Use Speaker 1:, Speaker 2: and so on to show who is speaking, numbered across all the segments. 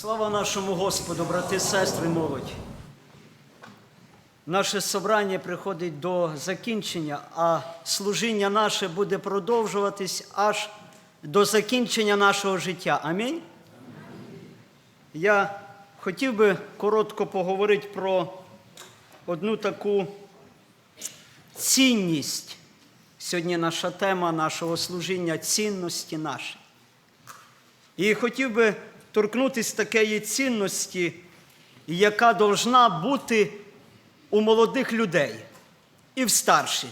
Speaker 1: Слава нашому Господу, брати, сестри, молодь. Наше собрання приходить до закінчення, а служіння наше буде продовжуватись аж до закінчення нашого життя. Амінь. Я хотів би коротко поговорити про одну таку цінність. Сьогодні наша тема нашого служіння цінності наші. І хотів би торкнутися такої цінності, яка должна бути у молодих людей, і в старших,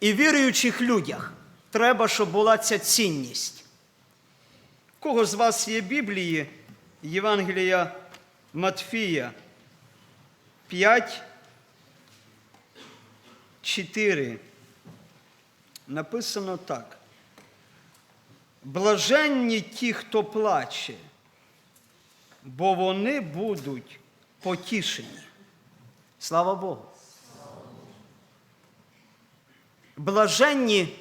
Speaker 1: і віруючих людях. Треба, щоб була ця цінність. Кого з вас є Біблії, Євангелія Матфія 5, 4. Написано так. Блаженні ті, хто плаче, бо вони будуть потішені. Слава Богу. Блаженні,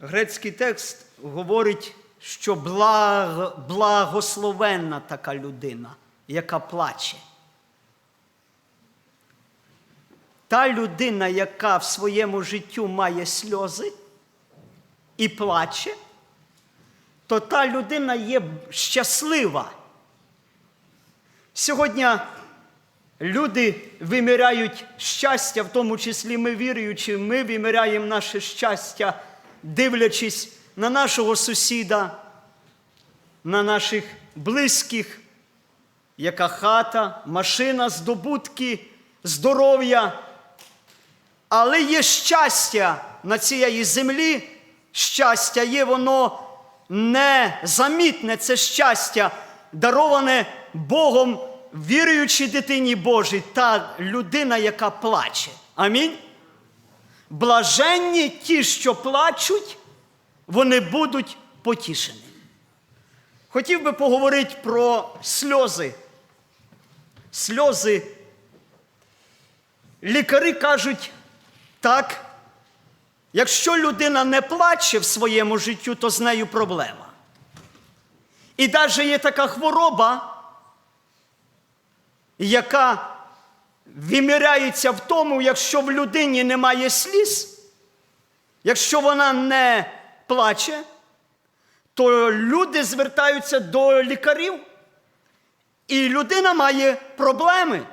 Speaker 1: грецький текст говорить, що благ, благословенна така людина, яка плаче. Та людина, яка в своєму життю має сльози і плаче, то та людина є щаслива. Сьогодні люди виміряють щастя, в тому числі ми віруючи, ми виміряємо наше щастя, дивлячись на нашого сусіда, на наших близьких, яка хата, машина, здобутки, здоров'я. Але є щастя на цієї землі, щастя є воно незамітне, це щастя, дароване Богом, віруючій дитині Божій, та людина, яка плаче. Амінь. Блаженні ті, що плачуть, вони будуть потішені. Хотів би поговорити про сльози. Сльози. Лікарі кажуть, так, якщо людина не плаче в своєму житті, то з нею проблема. І навіть є така хвороба, яка виміряється в тому, якщо в людині немає сліз, якщо вона не плаче, то люди звертаються до лікарів, і людина має проблеми.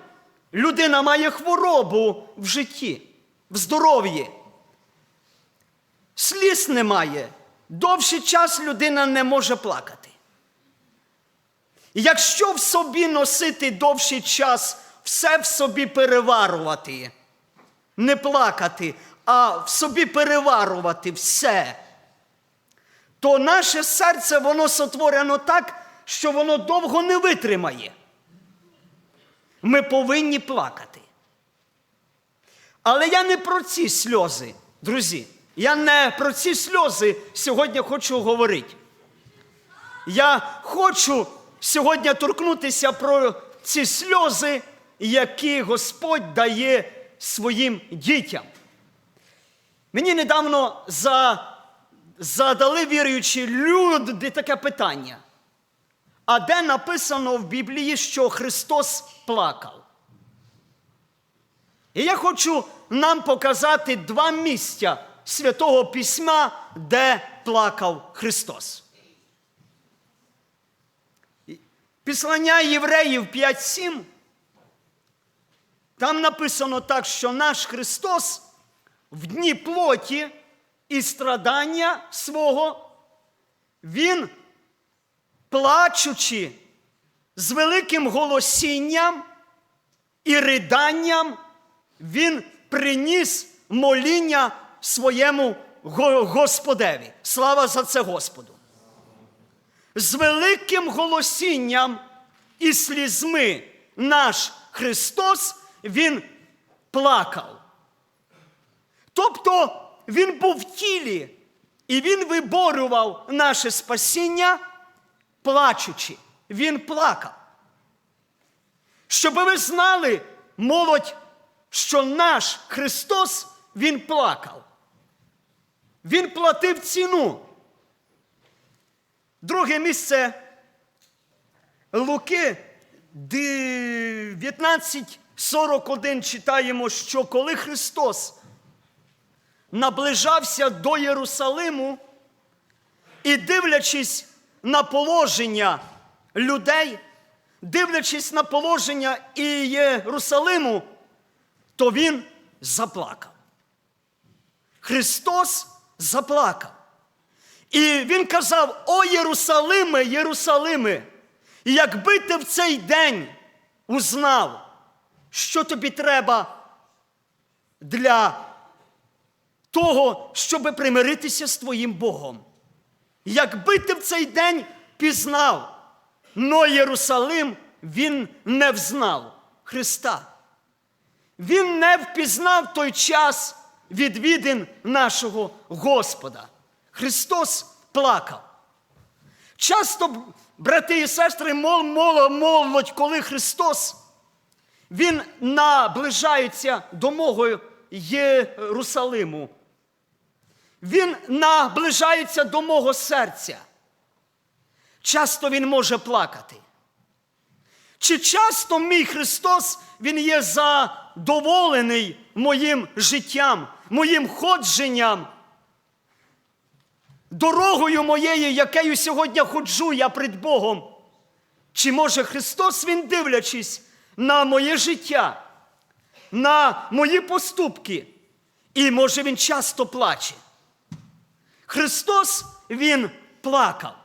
Speaker 1: Людина має хворобу в житті, в здоров'ї. Сліз немає. Довший час людина не може плакати. І Якщо в собі носити довший час, все в собі переварувати, не плакати, а в собі переварувати все, то наше серце воно сотворено так, що воно довго не витримає. Ми повинні плакати. Але я не про ці сльози, друзі. Я не про ці сльози сьогодні хочу говорити. Я хочу сьогодні торкнутися про ці сльози, які Господь дає своїм дітям. Мені недавно за, задали віруючі люди таке питання. А де написано в Біблії, що Христос плакав? І я хочу нам показати два місця Святого Письма, де плакав Христос. Післання Євреїв 5.7. Там написано так, що наш Христос в дні плоті і страдання свого, Він, плачучи з великим голосінням і риданням, Він приніс моління своєму Господеві. Слава за це Господу! З великим голосінням і слізьми наш Христос Він плакав. Тобто Він був в тілі, і Він виборював наше спасіння, плачучи. Він плакав. Щоб ви знали, молодь, що наш Христос Він плакав. Він платив ціну. Друге місце Луки 19.41 читаємо, що коли Христос наближався до Єрусалиму і дивлячись на положення людей, дивлячись на положення і Єрусалиму, то він заплакав. Христос заплакав. І він казав: О Єрусалиме, Єрусалиме, якби ти в цей день узнав, що тобі треба для того, щоб примиритися з твоїм Богом. Якби ти в цей день пізнав, но Єрусалим він не взнав Христа. Він не впізнав той час відвідин нашого Господа. Христос плакав. Часто, брати і сестри, мол, мол, молодь, коли Христос він наближається до мого Єрусалиму. Він наближається до мого серця. Часто він може плакати. Чи часто мій Христос Він є задоволений моїм життям, моїм ходженням, дорогою моєю, якою сьогодні ходжу я пред Богом? Чи може Христос, Він дивлячись на моє життя, на мої поступки, і може Він часто плаче? Христос Він плакав.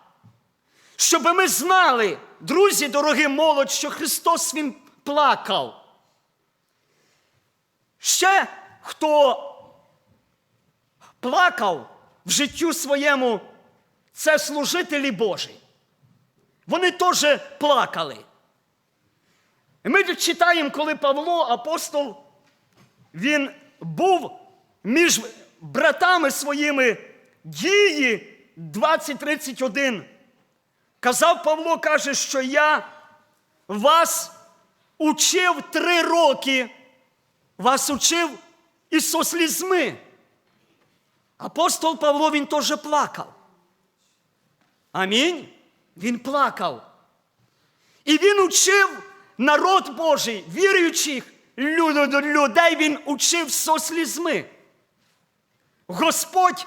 Speaker 1: Щоб ми знали, друзі, дорогі молодь, що Христос Він плакав. Ще хто плакав в життю своєму, це служителі Божі. Вони теж плакали. Ми тут читаємо, коли Павло, апостол, він був між братами своїми дії 2031. Казав Павло, каже, що я вас учив три роки, вас учив і со слізьми. Апостол Павло він теж плакав. Амінь. Він плакав. І він учив народ Божий, віруючих лю- людей, він учив со слізьми. Господь,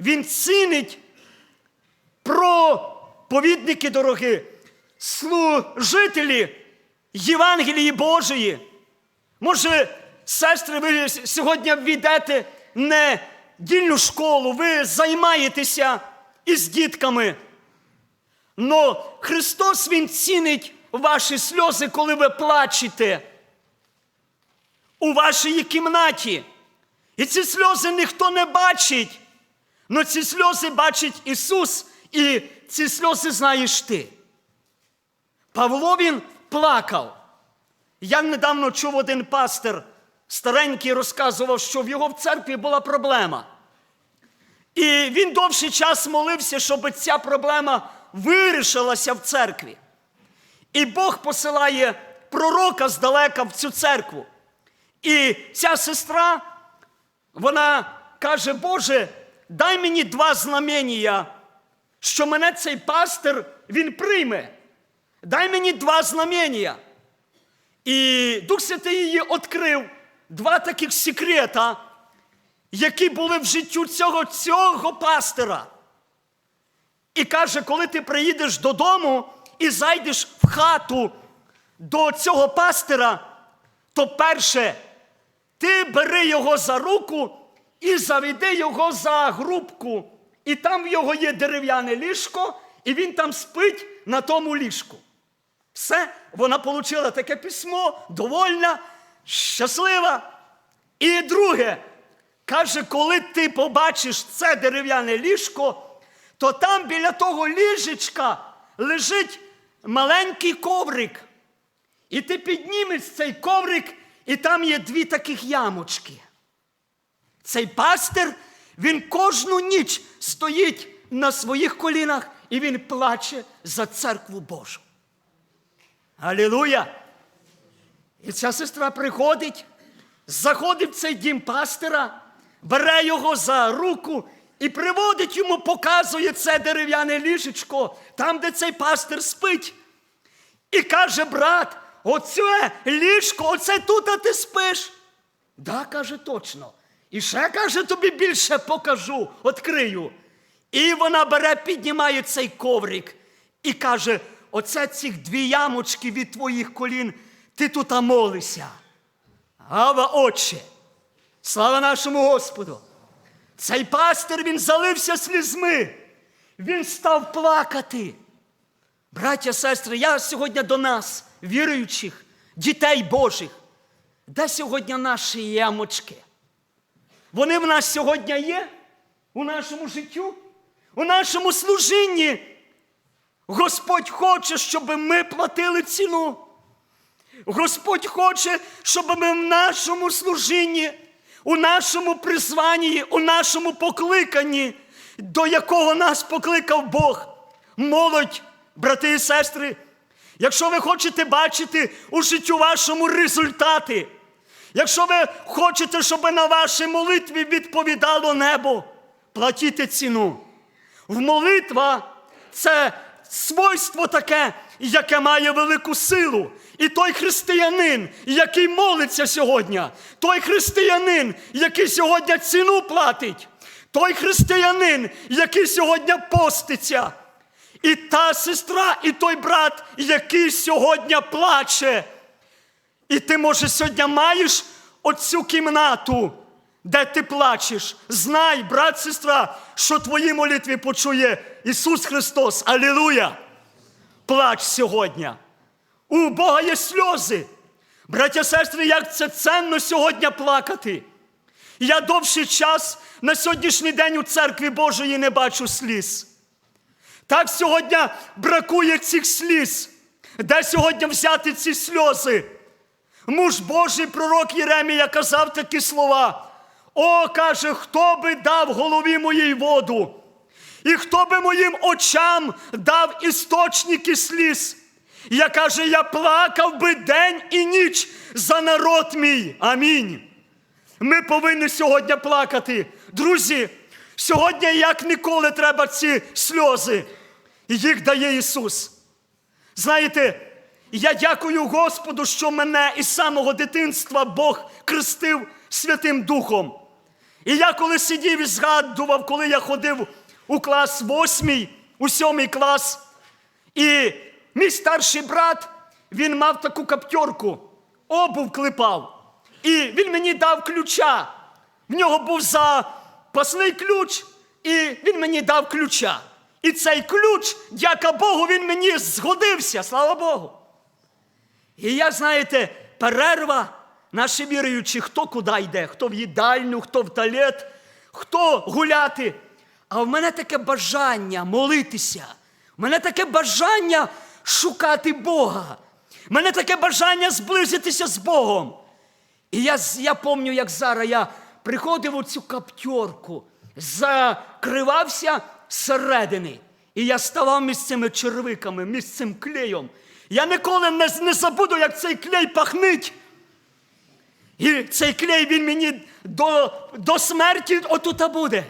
Speaker 1: Він цінить проповідники дорогі, служителі Євангелії Божої. Може, сестри, ви сьогодні війдете не дільну школу, ви займаєтеся із дітками. Но Христос Він цінить ваші сльози, коли ви плачете у вашій кімнаті. І ці сльози ніхто не бачить. Но ці сльози бачить Ісус, і ці сльози знаєш ти. Павло він плакав. Я недавно чув один пастир, старенький, розказував, що в його в церкві була проблема. І він довший час молився, щоб ця проблема вирішилася в церкві. І Бог посилає пророка здалека в цю церкву. І ця сестра, вона каже, Боже, дай мені два знамення, що мене цей пастир він прийме. Дай мені два знамення. І Дух Святий її відкрив два таких секрета, які були в життю цього, цього пастира. І каже, коли ти приїдеш додому і зайдеш в хату до цього пастира, то перше, ти бери його за руку і заведи його за грубку. І там в його є дерев'яне ліжко, і він там спить на тому ліжку. Все, вона отримала таке письмо, довольна, щаслива. І друге, каже, коли ти побачиш це дерев'яне ліжко, то там біля того ліжечка лежить маленький коврик. І ти піднімеш цей коврик, і там є дві таких ямочки. Цей пастир, він кожну ніч стоїть на своїх колінах і він плаче за церкву Божу. Алілуя! І ця сестра приходить, заходить в цей дім пастира, бере його за руку і приводить йому, показує це дерев'яне ліжечко, там, де цей пастир спить. І каже брат, оце ліжко, оце тут, а ти спиш. Да, каже, точно. І ще каже, тобі більше покажу, відкрию. І вона бере, піднімає цей коврик і каже: оце цих дві ямочки від твоїх колін, ти тут молишся. Ава, Отче, слава нашому Господу! Цей пастир він залився слізьми. Він став плакати. Браття, сестри, я сьогодні до нас, віруючих, дітей Божих, де сьогодні наші ямочки? Вони в нас сьогодні є у нашому життю, у нашому служінні. Господь хоче, щоб ми платили ціну. Господь хоче, щоб ми в нашому служінні, у нашому призванні, у нашому покликанні, до якого нас покликав Бог, молодь, брати і сестри. Якщо ви хочете бачити у життю вашому результати, якщо ви хочете, щоб на вашій молитві відповідало небо, платіть ціну. В молитва це свойство таке, яке має велику силу. І той християнин, який молиться сьогодні, той християнин, який сьогодні ціну платить, той християнин, який сьогодні поститься, і та сестра, і той брат, який сьогодні плаче. І ти, може, сьогодні маєш оцю кімнату, де ти плачеш. Знай, брат, сестра, що твої молитви почує Ісус Христос. Алілуя! Плач сьогодні. У Бога є сльози. Браття, сестри, як це ценно сьогодні плакати. Я довший час на сьогоднішній день у церкві Божої не бачу сліз. Так сьогодні бракує цих сліз. Де сьогодні взяти ці сльози? Муж Божий пророк Єремія казав такі слова. О, каже, хто би дав голові моїй воду, і хто би моїм очам дав істочники сліз. Я каже, я плакав би день і ніч за народ мій. Амінь. Ми повинні сьогодні плакати. Друзі, сьогодні як ніколи треба ці сльози. Їх дає Ісус. Знаєте, я дякую Господу, що мене із самого дитинства Бог крестив Святим Духом. І я коли сидів і згадував, коли я ходив у клас восьмий, у сьомий клас, і мій старший брат, він мав таку каптерку, обув клепав. І він мені дав ключа. В нього був запасний ключ, і він мені дав ключа. І цей ключ, дяка Богу, він мені згодився, слава Богу. І я, знаєте, перерва, наші віруючі, хто куди йде, хто в їдальню, хто в туалет, хто гуляти. А в мене таке бажання молитися. В мене таке бажання шукати Бога. Мене таке бажання зблизитися з Богом. І я, я пам'ятаю, як зараз я приходив у цю каптерку, закривався зсередини. І я ставав між цими червиками, між цим клеєм. Я ніколи не, не забуду, як цей клей пахнить. І цей клей він мені до, до смерті отута буде.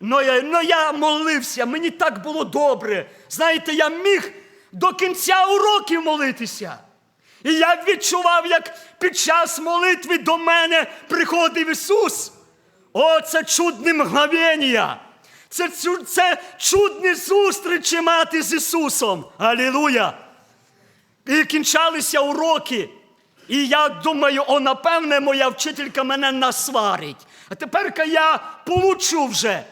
Speaker 1: Но я, я молився, мені так було добре. Знаєте, я міг до кінця уроків молитися. І я відчував, як під час молитви до мене приходив Ісус. О, це чудне мгновення. Це, це чудні зустрічі мати з Ісусом. Алілуя! І кінчалися уроки. І я думаю, о, напевне, моя вчителька мене насварить. А тепер я получу вже.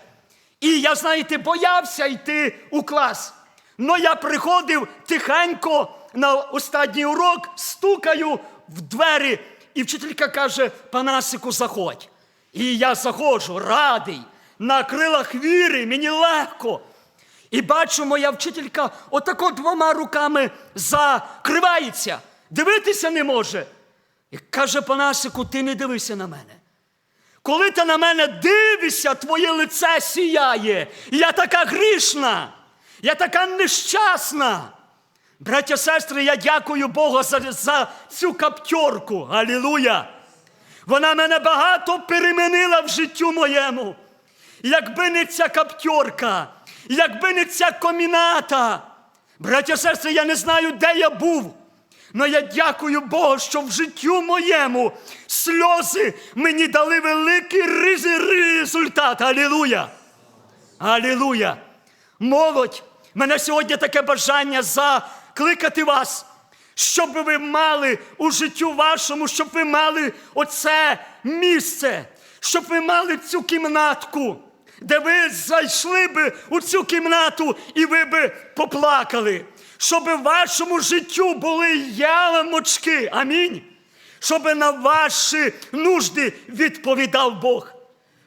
Speaker 1: І я, знаєте, боявся йти у клас. Но я приходив тихенько на останній урок, стукаю в двері, і вчителька каже: Панасику, заходь. І я заходжу, радий, на крилах віри, мені легко. І бачу, моя вчителька отако двома руками закривається, дивитися не може. І каже Панасику, ти не дивися на мене. Коли ти на мене дивишся, твоє лице сіяє. Я така грішна, я така нещасна. Браття, сестри, я дякую Богу за, за цю каптерку. Алілуя! Вона мене багато перемінила в життю моєму. Якби не ця каптерка, якби не ця коміната. Браття, сестри, я не знаю, де я був.
Speaker 2: Но я дякую Богу, що в життю моєму сльози мені дали великий результат. Алілуя! Алілуя! Молодь, мене сьогодні таке бажання закликати вас, щоб ви мали у життю вашому, щоб ви мали оце місце, щоб ви мали цю кімнатку, де ви зайшли би у цю кімнату і ви би поплакали, щоб в вашому життю були ямочки. Амінь. Щоб на ваші нужди відповідав Бог.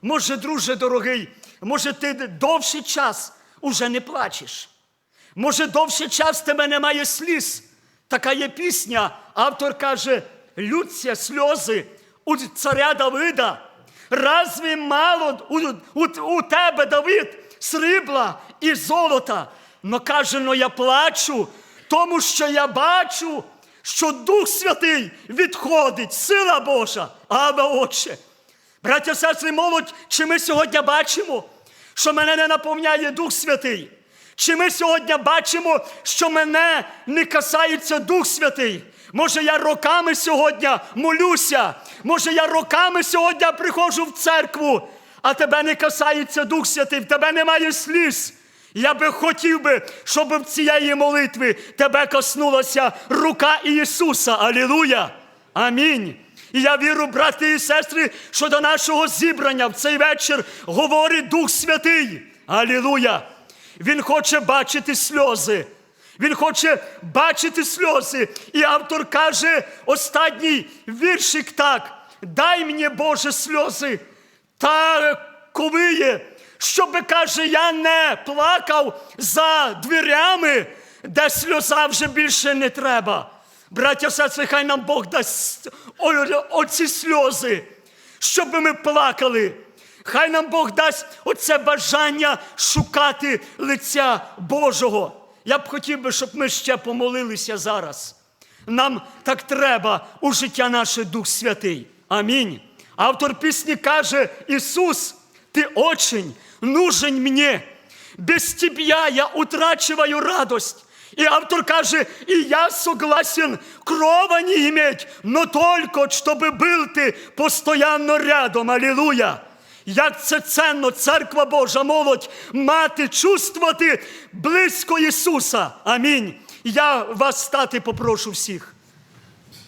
Speaker 2: Може, друже дорогий, може, ти довший час уже не плачеш. Може, довший час тебе немає сліз. Така є пісня. Автор каже: лються сльози у царя Давида. Разві мало у, у, у тебе, Давид, срібла і золота? Но каже, но я плачу, тому що я бачу, що Дух Святий відходить, сила Божа, Абе Отче. Браття, сестри, молодь, чи ми сьогодні бачимо, що мене не наповняє Дух Святий? Чи ми сьогодні бачимо, що мене не касається Дух Святий? Може, я роками сьогодні молюся, може, я роками сьогодні приходжу в церкву, а тебе не касається Дух Святий, в тебе немає сліз. Я би хотів би, щоб в цієї молитви тебе коснулася рука Ісуса. Алілуя! Амінь. І я вірю, брати і сестри, що до нашого зібрання в цей вечір говорить Дух Святий. Алілуя! Він хоче бачити сльози. Він хоче бачити сльози. І автор каже останній віршик так: дай мені Боже сльози та ковиє, щоби, каже, я не плакав за дверями, де сльоза вже більше не треба. Браття, сестри, хай нам Бог дасть оці сльози, щоб ми плакали. Хай нам Бог дасть оце бажання шукати лиця Божого. Я б хотів би, щоб ми ще помолилися зараз. Нам так треба у життя наше Дух Святий. Амінь. Автор пісні каже: Ісус, ти очень нужен мені. Без тебя я утрачиваю радость. И автор каже, и я согласен крова не иметь, но только, чтобы был ты постоянно рядом. Аллилуйя. Як це ценно, церква Божа, молодь, мати, чувствувати близько Ісуса. Амінь. Я вас стати попрошу всіх.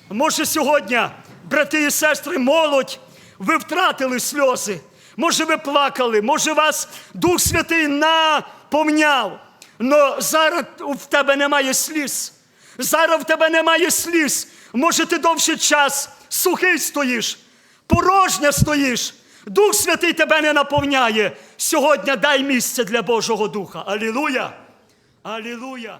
Speaker 2: Може, сьогодні, брати і сестри, молодь, ви втратили сльози. Може, ви плакали, може, вас Дух Святий наповняв. Но зараз в тебе немає сліз. Зараз в тебе немає сліз. Може, ти довший час сухий стоїш, порожня стоїш. Дух Святий тебе не наповняє. Сьогодні дай місце для Божого Духа. Алілуя! Алілуя!